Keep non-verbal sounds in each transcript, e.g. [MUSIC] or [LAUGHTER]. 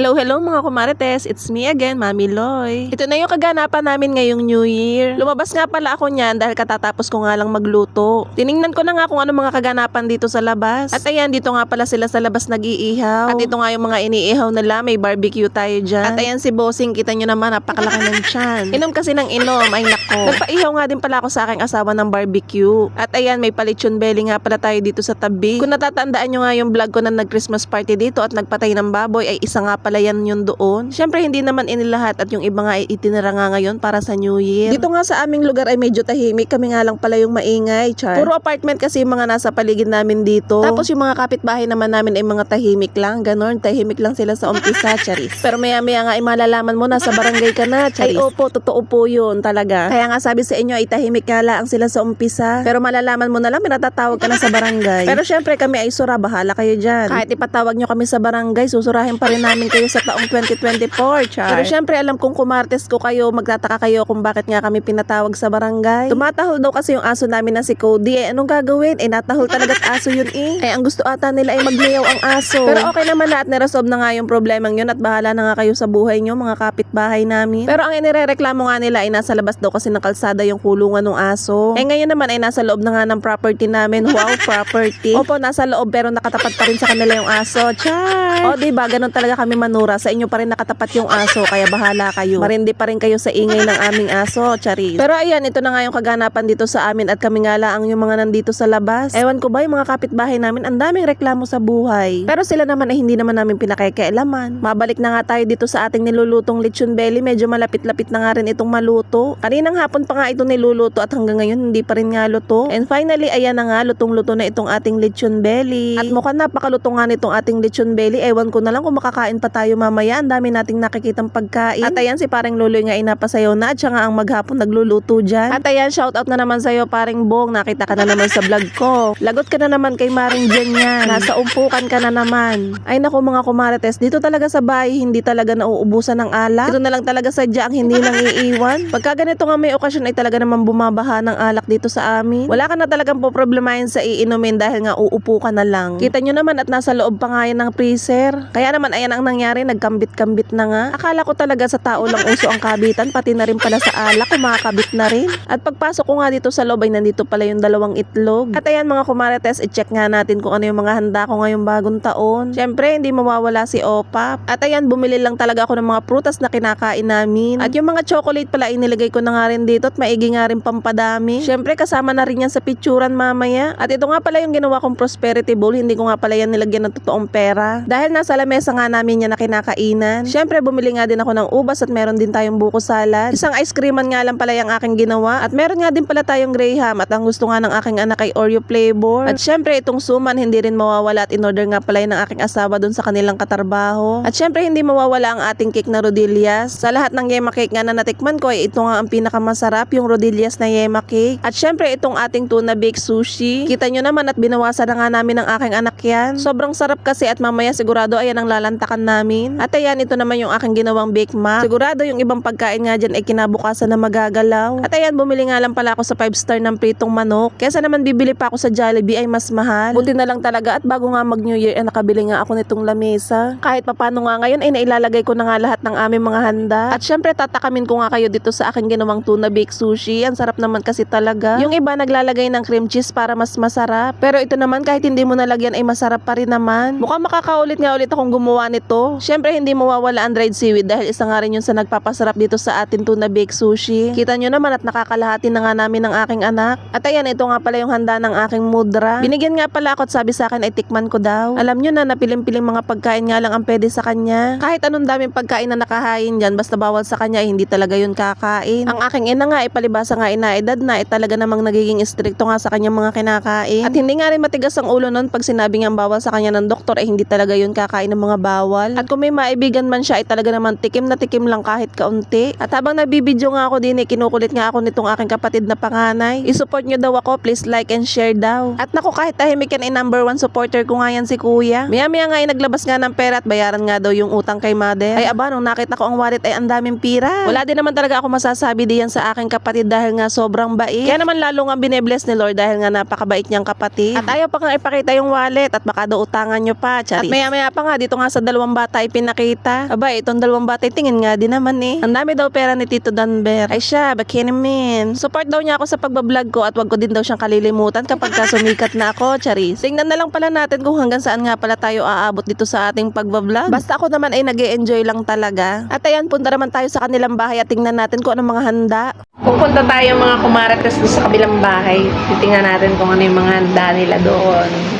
Hello, hello mga kumarites. It's me again, Mami Loy. Ito na yung kaganapan namin ngayong New Year. Lumabas nga pala ako niyan dahil katatapos ko nga lang magluto. Tiningnan ko na nga kung ano mga kaganapan dito sa labas. At ayan, dito nga pala sila sa labas nag-iihaw. At ito nga yung mga iniihaw nila. May barbecue tayo dyan. At ayan si Bossing, kita nyo naman, napakalaki ng tiyan. [LAUGHS] Inom kasi ng inom, ay nako. Nagpaihaw nga din pala ako sa aking asawa ng barbecue. At ayan, may palitson belly nga pala tayo dito sa tabi. Kung natatandaan nyo nga yung vlog ko na nag-Christmas party dito at nagpatay ng baboy, ay isa nga pala yan yun doon. Siyempre, hindi naman inilahat at yung iba nga itinira nga ngayon para sa New Year. Dito nga sa aming lugar ay medyo tahimik. Kami nga lang pala yung maingay, char. Puro apartment kasi yung mga nasa paligid namin dito. Tapos yung mga kapitbahay naman namin ay mga tahimik lang. Ganon, tahimik lang sila sa umpisa, [LAUGHS] charis. Pero maya maya nga ay malalaman mo na sa barangay ka na, charis. Ay opo, totoo po yun talaga. Kaya nga sabi sa inyo ay tahimik nga lang sila sa umpisa. Pero malalaman mo na lang, pinatatawag ka na sa barangay. [LAUGHS] Pero syempre kami ay sura, bahala kayo dyan. Kahit ipatawag nyo kami sa barangay, susurahin pa rin namin kayo sa taong 2024, char. Pero syempre alam kong kumartes ko kayo, magtataka kayo kung bakit nga kami pinatawag sa barangay. Tumatahol daw kasi yung aso namin na si Cody. Eh, anong gagawin? Eh, natahol talaga't aso yun eh. Eh, ang gusto ata nila ay magmayaw ang aso. Pero okay naman na at niresolve na nga yung problemang yun at bahala na nga kayo sa buhay nyo, mga kapitbahay namin. Pero ang inirereklamo nga nila ay nasa labas daw kasi ng kalsada yung kulungan ng aso. Eh, ngayon naman ay nasa loob na nga ng property namin. Wow, property. [LAUGHS] Opo, nasa loob pero nakatapat pa rin sa kanila yung aso. Char! O, diba? Ganun talaga kami manura. Sa inyo pa rin nakatapat yung aso, kaya bahala kayo. Marindi pa rin kayo sa ingay ng aming aso, charis. Pero ayan, ito na nga yung kaganapan dito sa amin at kami nga lang yung mga nandito sa labas. Ewan ko ba, yung mga kapitbahay namin, ang daming reklamo sa buhay. Pero sila naman ay hindi naman namin pinakikialaman. Mabalik na nga tayo dito sa ating nilulutong lechon belly. Medyo malapit-lapit na nga rin itong maluto. Kaninang hapon pa nga ito niluluto at hanggang ngayon hindi pa rin nga luto. And finally, ayan na nga, lutong-luto na itong ating lechon belly. At mukhang napakaluto nga nitong ating lechon belly. Ewan ko na lang kung makakain pa tayo mamaya. Ang dami nating nakikitang pagkain. At ayan, si pareng Luloy nga inapasayaw na at siya nga ang maghapon nagluluto dyan. At ayan, shout out na naman sa'yo pareng Bong. Nakita ka na naman sa vlog ko. Lagot ka na naman kay Maring Jen yan. Nasa umpukan ka na naman. Ay naku mga kumarites, dito talaga sa bahay, hindi talaga nauubusan ng alak. Dito na lang talaga sadya ang hindi nang iiwan. Pagka ganito nga may okasyon ay talaga naman bumabaha ng alak dito sa amin. Wala ka na talagang poproblemahin sa iinumin dahil nga uupo ka na lang. Kita nyo naman at nasa loob pa nga yan ng freezer. Kaya naman ayan ang nangyari, nagkambit-kambit na nga. Akala ko talaga sa tao lang uso ang kabitan, pati na rin pala sa alak, kumakabit na rin. At pagpasok ko nga dito sa loob nandito pala yung dalawang itlog. At ayan mga kumarites, i-check nga natin kung ano yung mga handa ko ngayong bagong taon. Siyempre, hindi mawawala si Opap. At ayan, bumili lang talaga ako ng mga prutas na kinakain namin. At yung mga chocolate pala, inilagay ko na nga rin dito at maigi nga rin pampadami. Siyempre, kasama na rin yan sa picturan mamaya. At ito nga pala yung ginawa kong prosperity bowl, hindi ko nga pala yan nilagyan ng totoong pera. Dahil nasa lamesa nga namin yan na kinakainan. Siyempre, bumili nga din ako ng ubas at meron din tayong buko salad. Isang ice creaman nga lang pala yung aking ginawa. At meron nga din pala tayong graham at ang gusto nga ng aking anak ay Oreo flavor. At syempre, itong suman hindi rin mawawala at in-order nga pala ng aking asawa dun sa kanilang katarbaho. At syempre, hindi mawawala ang ating cake na rodillas. Sa lahat ng yema cake nga na natikman ko, ay ito nga ang pinakamasarap, yung rodillas na yema cake. At syempre, itong ating tuna baked sushi. Kita nyo naman at binawasan na nga namin ng aking anak yan. Sobrang sarap kasi at mamaya sigurado ayan ang lalantakan namin. At ayan, ito naman yung aking ginawang bake mac. Sigurado yung ibang pagkain nga dyan ay kinabukasan na magagalaw. At ayan, bumili nga lang pala ako sa 5 star ng pritong manok. Kesa naman bibili pa ako sa Jollibee ay mas mahal. Buti na lang talaga at bago nga mag New Year ay nakabili nga ako nitong lamesa. Kahit papano nga ngayon ay nailalagay ko na nga lahat ng aming mga handa. At syempre tatakamin ko nga kayo dito sa aking ginawang tuna bake sushi. Ang sarap naman kasi talaga. Yung iba naglalagay ng cream cheese para mas masarap. Pero ito naman kahit hindi mo nalagyan ay masarap pa rin naman. Mukhang makakaulit nga ulit akong gumawa nito. Syempre hindi mawawala ang dried seaweed dahil isa nga rin yun sa nagpapasarap dito sa atin tuna bake sushi. Kita nyo naman at nakakalahati na nga namin ng aking anak. At ayan, ito nga pala yung handa ng aking mudra. Binigyan nga pala ako at sabi sa akin ay tikman ko daw. Alam nyo na napiling-piling mga pagkain nga lang ang pwede sa kanya. Kahit anong daming pagkain na nakahain dyan, basta bawal sa kanya, ay hindi talaga yun kakain. Ang aking ina nga, ay palibasa nga ina edad na, ay talaga namang nagiging istrikto nga sa kanyang mga kinakain. At hindi nga rin matigas ang ulo nun pag sinabi nga bawal sa kanya ng doktor, ay hindi talaga yun kakain ng mga bawal. At kung may maibigan man siya, ay talaga naman tikim na tikim lang kahit kaunti. At habang nagbibideo nga ako din, eh, kinukulit nga ako nitong aking kapatid na panganay. I-support nyo daw ako, please like and share daw. At naku, kahit tahimik yan, ay number one supporter ko nga yan si kuya. Maya-maya nga ay naglabas nga ng pera at bayaran nga daw yung utang kay mother. Ay aba, nung nakita ko ang wallet ay ang daming pira. Wala din naman talaga ako masasabi diyan sa aking kapatid dahil nga sobrang bait. Kaya naman lalo nga binebless ni Lord dahil nga napakabait niyang kapatid. At ayaw pa nga ipakita yung wallet at baka daw utangan nyo pa. Charis. At maya-maya pa nga dito nga sa dalawang bata bata ipinakita. Aba, itong dalawang bata tingin nga din naman eh. Ang dami daw pera ni Tito Danber. Ay siya, bakini min. Support daw niya ako sa pagbablog ko at wag ko din daw siyang kalilimutan kapag ka sumikat na ako, Charis. Tingnan na lang pala natin kung hanggang saan nga pala tayo aabot dito sa ating pagbablog. Basta ako naman ay nag enjoy lang talaga. At ayan, punta naman tayo sa kanilang bahay at tingnan natin kung anong mga handa. Pupunta tayo mga kumarates sa kabilang bahay. Titingnan natin kung ano yung mga handa nila doon.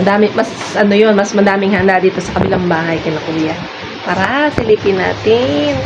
Madami, mas ano yun, mas madaming handa dito sa kabilang bahay kina kuya. Tara, silipin natin.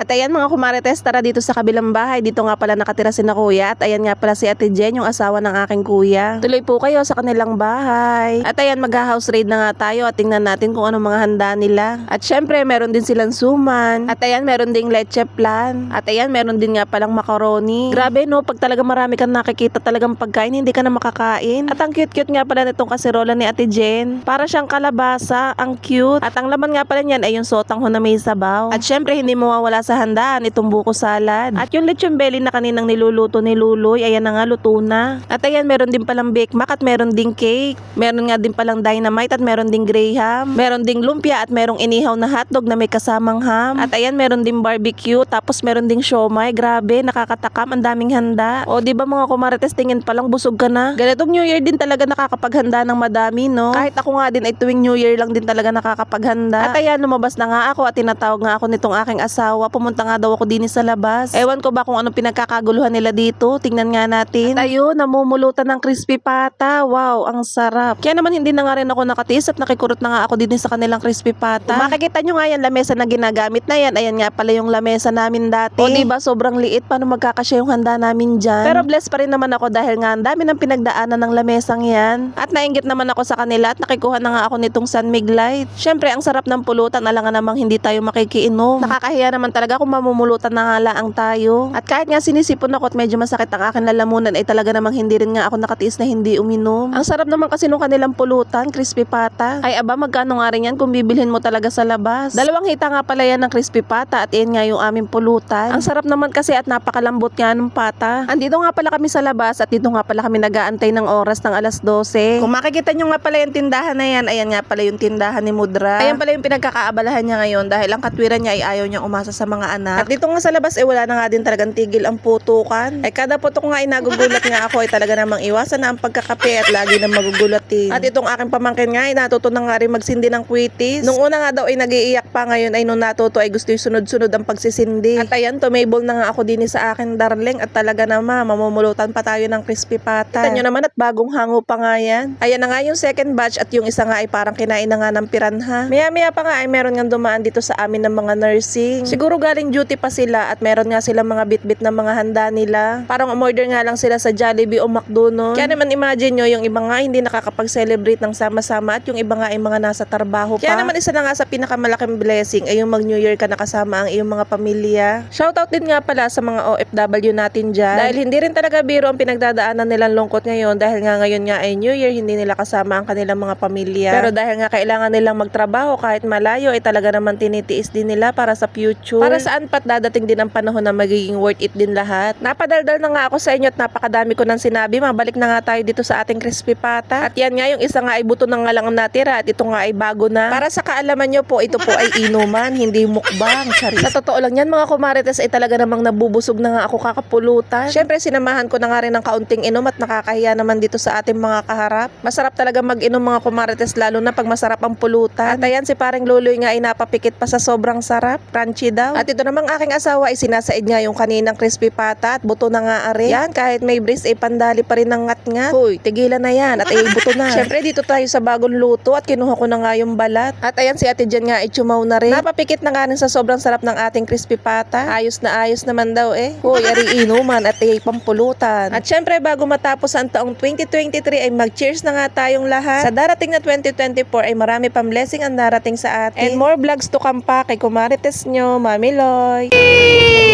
At ayan mga kumarites, tara dito sa kabilang bahay. Dito nga pala nakatira si na kuya. At ayan nga pala si Ate Jen, yung asawa ng aking kuya. Tuloy po kayo sa kanilang bahay. At ayan, mag-house raid na nga tayo at tingnan natin kung anong mga handa nila. At syempre, meron din silang suman. At ayan, meron ding leche plan. At ayan, meron din nga palang macaroni. Grabe no, pag talaga marami kang nakikita talagang pagkain, hindi ka na makakain. At ang cute-cute nga pala nitong kaserola ni Ate Jen. Para siyang kalabasa, ang cute. At ang laman nga pala niyan ay yung sotang ho na may sabaw. At syempre, hindi mawawala sa handaan itong buko salad. At yung lechon belly na kaninang niluluto ni Luloy, ayan na nga, luto na. At ayan, meron din palang bake mac at meron ding cake. Meron nga din palang dynamite at meron ding graham. Meron ding lumpia at merong inihaw na hotdog na may kasamang ham. At ayan, meron ding barbecue. Tapos meron ding siomay. Grabe, nakakatakam. Ang daming handa. O, di ba mga kumarites, tingin pa lang busog ka na. Ganitong New Year din talaga nakakapaghanda ng madami, no? Kahit ako nga din ay tuwing New Year lang din talaga nakakapaghanda. At ayan, lumabas na nga ako at tinatawag nga ako nitong aking asawa. Pumunta nga daw ako din sa labas. Ewan ko ba kung anong pinagkakaguluhan nila dito. Tingnan nga natin. At ayun, namumulutan ng crispy pata. Wow, ang sarap. Kaya naman hindi na nga rin ako nakatis at nakikurot na nga ako din sa kanilang crispy pata. Kung makikita nyo nga yan, lamesa na ginagamit na yan. Ayan nga pala yung lamesa namin dati. O diba, sobrang liit. Paano magkakasya yung handa namin dyan? Pero blessed pa rin naman ako dahil nga ang dami ng pinagdaanan ng lamesang yan. At nainggit naman ako sa kanila at nakikuha na nga ako nitong San Light. Syempre, ang sarap ng pulutan. Alangan namang hindi tayo makikiinom. Nakakahiya naman talaga kung mamumulutan na nga laang tayo. At kahit nga sinisipon ako at medyo masakit ang aking lalamunan ay talaga namang hindi rin nga ako nakatiis na hindi uminom. Ang sarap naman kasi nung kanilang pulutan, crispy pata. Ay aba, magkano nga rin yan kung bibilhin mo talaga sa labas. Dalawang hita nga pala yan ng crispy pata at yan nga yung aming pulutan. Ang sarap naman kasi at napakalambot nga ng pata. Andito nga pala kami sa labas at dito nga pala kami nag-aantay ng oras ng alas 12. Kung makikita nyo nga pala yung tindahan na yan, ayan nga pala yung tindahan ni Mudra. Ayan pala yung pinagkakaabalahan niya ngayon dahil ang katwiran niya ay ayaw niyang umasa sa mga anak. At dito nga sa labas, eh wala na nga din talagang tigil ang putukan. Ay kada putok nga ay nagugulat nga ako ay talaga namang iwasan na ang pagkakape at lagi na magugulatin. At itong aking pamangkin nga ay natuto na nga rin magsindi ng kwitis. Nung una nga daw ay nagiiyak pa ngayon ay nung natuto ay gusto yung sunod-sunod ang pagsisindi. At ayan, tumable na nga ako din sa akin darling at talaga naman mamumulutan pa tayo ng crispy pata. Kita nyo naman at bagong hango pa nga yan. Ayan na nga yung second batch at yung isa nga ay parang kinain na nga ng piranha. Maya-maya pa nga ay meron nga dumaan dito sa amin ng mga nursing. Siguro galing duty pa sila at meron nga silang mga bit-bit na mga handa nila. Parang umorder nga lang sila sa Jollibee o McDo nun. Kaya naman imagine nyo, yung iba nga hindi nakakapag-celebrate ng sama-sama at yung iba nga ay mga nasa trabaho pa. Kaya naman isa na nga sa pinakamalaking blessing ay yung mag-New Year ka nakasama ang iyong mga pamilya. Shoutout din nga pala sa mga OFW natin dyan. Dahil hindi rin talaga biro ang pinagdadaanan nilang lungkot ngayon dahil nga ngayon nga ay New Year, hindi nila kasama ang kanilang mga pamilya. Pero dahil nga kailangan nilang magtrabaho kahit malayo ay talaga naman tinitiis din nila para sa future. Para saan pat dadating din ang panahon na magiging worth it din lahat. Napadaldal na nga ako sa inyo at napakadami ko nang sinabi. Mabalik na nga tayo dito sa ating crispy pata. At yan nga yung isa nga ay buto na nga lang ang natira at ito nga ay bago na. Para sa kaalaman nyo po, ito po ay inuman, hindi mukbang. Charis. Sa totoo lang yan mga kumarites ay talaga namang nabubusog na nga ako kakapulutan. Siyempre sinamahan ko na nga rin ng kaunting inom at nakakahiya naman dito sa ating mga kaharap. Masarap talaga mag-inom mga kumarites lalo na pag masarap ang pulutan. At ayan si paring luloy nga ay napapikit pa sa sobrang sarap. Crunchy daw. At ito namang aking asawa ay sinasaid nga yung kaninang crispy pata at buto na nga are. Yan kahit may bris ay pandali pa rin ng ngat-ngat. Hoy, tigilan na yan at ay buto na. [LAUGHS] Siyempre dito tayo sa bagong luto at kinuha ko na nga yung balat. At ayan si ate Jen nga ay chumaw na rin. Napapikit na nga rin sa sobrang sarap ng ating crispy pata. Ayos na ayos naman daw eh. Hoy, ari inuman at ay pampulutan. At syempre bago matapos ang taong 2023 ay mag-cheers na nga tayong lahat. Sa darating na 2024 ay marami pang blessing ang darating sa atin. And more vlogs to come pa kay Kumarites nyo, Mami Loy.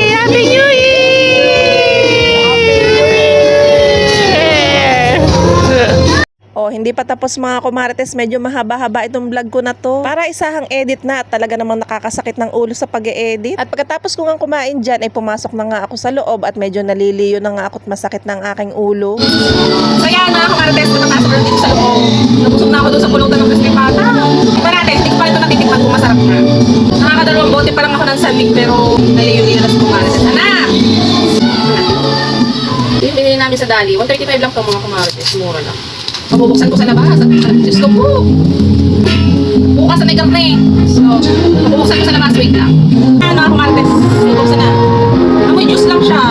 Happy New Year! Oh, hindi pa tapos mga kumarites, medyo mahaba-haba itong vlog ko na to. Para isahang edit na at talaga namang nakakasakit ng ulo sa pag-edit. At pagkatapos ko nga kumain dyan, ay pumasok na nga ako sa loob at medyo naliliyo na nga ako at masakit ng aking ulo. So yan mga kamarites, nakapasok na dito sa loob. Nabusog na ako doon sa pulutan ng crispy pata. Iba natin, tikpan ito titikman kung masarap na. Nakakadalawang bote pa lang ako ng sanig pero naliyo-liyo na sa kumarites. Anak! Bibili namin sa Dali. 135 lang to mga kumarites. Mura lang. Pabubuksan ko sa labas. Diyos ko po. Bukas na may karne. So, pabubuksan ko sa labas. Wait lang. Ano mga kumarites? Bubuksan na. Amoy juice lang siya.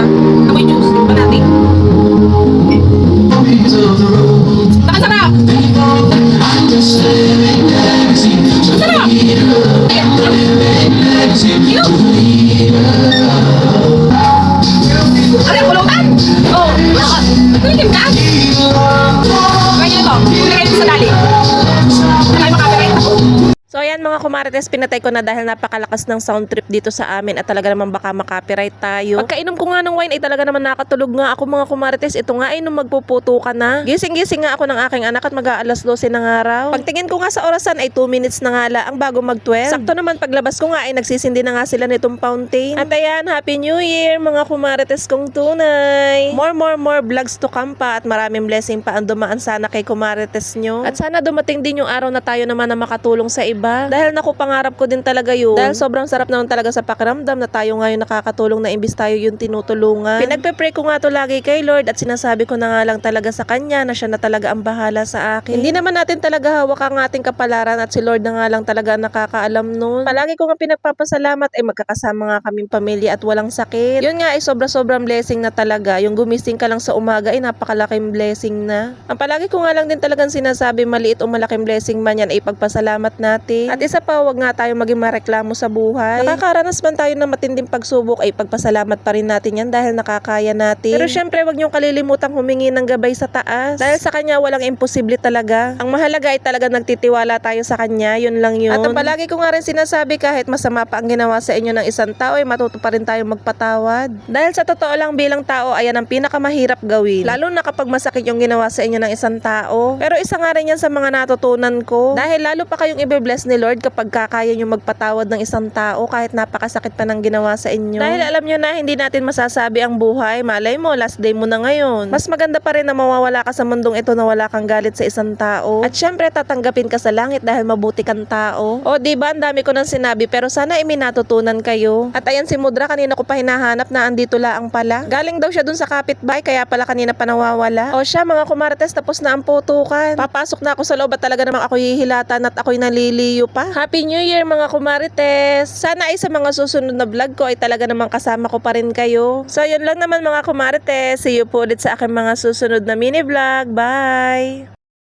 Mga kumarites, pinatay ko na dahil napakalakas ng sound trip dito sa amin at talaga naman baka makopyright tayo. Pagkainom ko nga ng wine ay talaga naman nakatulog nga ako mga kumarites. Ito nga ay nung magpuputo ka na. Gising-gising nga ako ng aking anak at mag-aalas 12 ng araw. Pagtingin ko nga sa orasan ay 2 minutes na nga lang bago mag-12. Sakto naman paglabas ko nga ay nagsisindi na nga sila nitong fountain. At ayan, Happy New Year mga kumarites kong tunay. More, more, more vlogs to come pa at maraming blessing pa ang dumaan sana kay kumarites nyo. At sana dumating din yung araw na tayo naman na makatulong sa iba. Dahil naku, pangarap ko din talaga yun. Dahil sobrang sarap naman talaga sa pakiramdam na tayo ngayon nakakatulong na imbis tayo yung tinutulungan. Pinagpe-pray ko nga to lagi kay Lord at sinasabi ko na nga lang talaga sa Kanya na siya na talaga ang bahala sa akin. Hindi naman natin talaga hawak ang ating kapalaran at si Lord na nga lang talaga nakakaalam nun. Palagi ko nga pinagpapasalamat ay magkakasama nga kaming pamilya at walang sakit. Yun nga ay sobra-sobrang blessing na talaga. Yung gumising ka lang sa umaga ay napakalaking blessing na. Ang palagi ko nga lang din talagang sinasabi maliit o malaking blessing man yan ay pagpasalamat natin. At isa pa, wag nga tayo maging mareklamo sa buhay. Nakakaranas man tayo ng matinding pagsubok ay pagpasalamat pa rin natin yan dahil nakakaya natin. Pero syempre, wag niyong kalilimutang humingi ng gabay sa taas. Dahil sa kanya walang imposible talaga. Ang mahalaga ay talaga nagtitiwala tayo sa kanya, yun lang yun. At palagi ko nga rin sinasabi kahit masama pa ang ginawa sa inyo ng isang tao ay matuto pa rin tayo magpatawad. Dahil sa totoo lang bilang tao, ayan ang pinakamahirap gawin. Lalo na kapag masakit yung ginawa sa inyo ng isang tao. Pero isa nga rin yan sa mga natutunan ko. Dahil lalo pa kayong i-bless ni Lord kapag kakaya nyo magpatawad ng isang tao kahit napakasakit pa ng ginawa sa inyo. Dahil alam nyo na hindi natin masasabi ang buhay. Malay mo, last day mo na ngayon. Mas maganda pa rin na mawawala ka sa mundong ito na wala kang galit sa isang tao. At syempre, tatanggapin ka sa langit dahil mabuti kang tao. O, di ba? Ang dami ko nang sinabi pero sana imi natutunan kayo. At ayan si Mudra, kanina ko pa hinahanap na andito laang pala. Galing daw siya dun sa kapitbahay kaya pala kanina pa nawawala. O siya, mga kumarates, tapos na ang putukan. Papasok na ako sa loob at talaga namang ako hihilatan at ako'y naliliyo pa. Happy New Year mga kumarites! Sana ay sa mga susunod na vlog ko ay talaga namang kasama ko pa rin kayo. So yun lang naman mga kumarites. See you po ulit sa aking mga susunod na mini vlog. Bye!